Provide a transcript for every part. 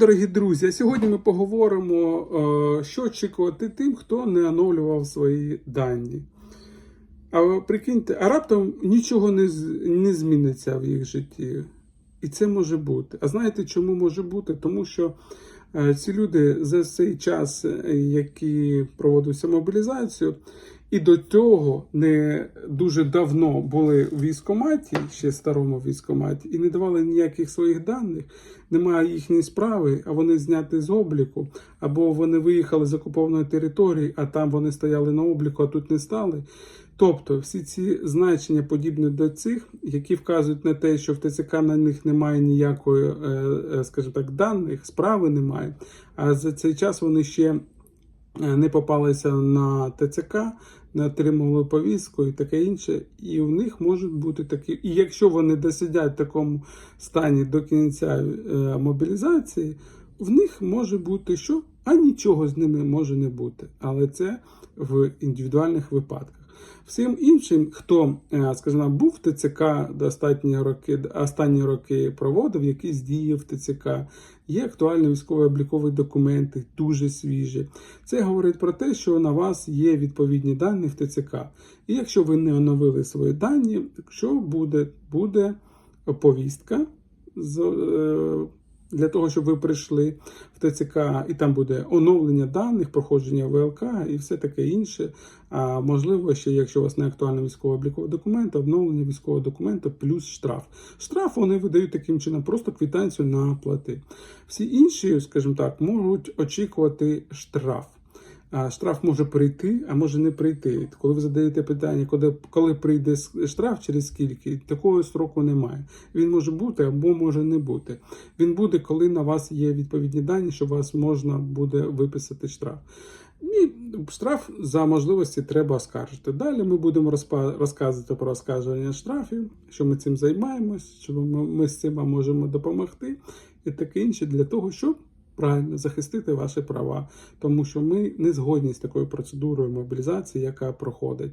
дорогі друзі! Сьогодні ми поговоримо, е, що очікувати тим, хто не оновлював свої дані. А прикиньте, а раптом нічого не, не зміниться в їх житті. І це може бути. А знаєте, чому може бути? Тому що е, ці люди за цей час, е, які проводився мобілізацію, і до того не дуже давно були в військкоматі, ще старому військкоматі, і не давали ніяких своїх даних, немає їхньої справи, а вони зняті з обліку, або вони виїхали з окупованої території, а там вони стояли на обліку, а тут не стали. Тобто всі ці значення подібні до цих, які вказують на те, що в ТЦК на них немає ніякої, е, е, скажімо так, даних, справи немає. А за цей час вони ще е, не попалися на ТЦК, не отримували повістку і таке інше. І в них можуть бути такі. І якщо вони досидять в такому стані до кінця мобілізації, в них може бути що? А нічого з ними може не бути. Але це в індивідуальних випадках. Всім іншим, хто, е, скажімо, був в ТЦК останні роки, останні роки проводив якісь дії в ТЦК, є актуальні військово-облікові документи, дуже свіжі. Це говорить про те, що на вас є відповідні дані в ТЦК. І якщо ви не оновили свої дані, що буде? Буде повістка з, е, для того, щоб ви прийшли в ТЦК, і там буде оновлення даних, проходження ВЛК і все таке інше. А можливо, ще якщо у вас не актуальна військово облікова документа, обновлення військового документу плюс штраф. Штраф вони видають таким чином, просто квитанцію на плати. Всі інші, скажімо так, можуть очікувати штраф. Штраф може прийти, а може не прийти. Коли ви задаєте питання, коли, коли прийде штраф, через скільки, такого строку немає. Він може бути або може не бути. Він буде, коли на вас є відповідні дані, що вас можна буде виписати штраф. І штраф за можливості треба оскаржити. Далі ми будемо розказувати про оскарження штрафів, що ми цим займаємось, що ми з цим можемо допомогти, і таке інше для того, щоб правильно захистити ваші права, тому що ми не згодні з такою процедурою мобілізації, яка проходить,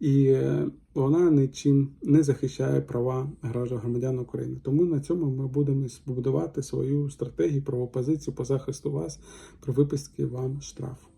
і е, вона нічим не захищає права громадян України. Тому на цьому ми будемо збудувати свою стратегію, правопозицію по захисту вас при виписці вам штрафу.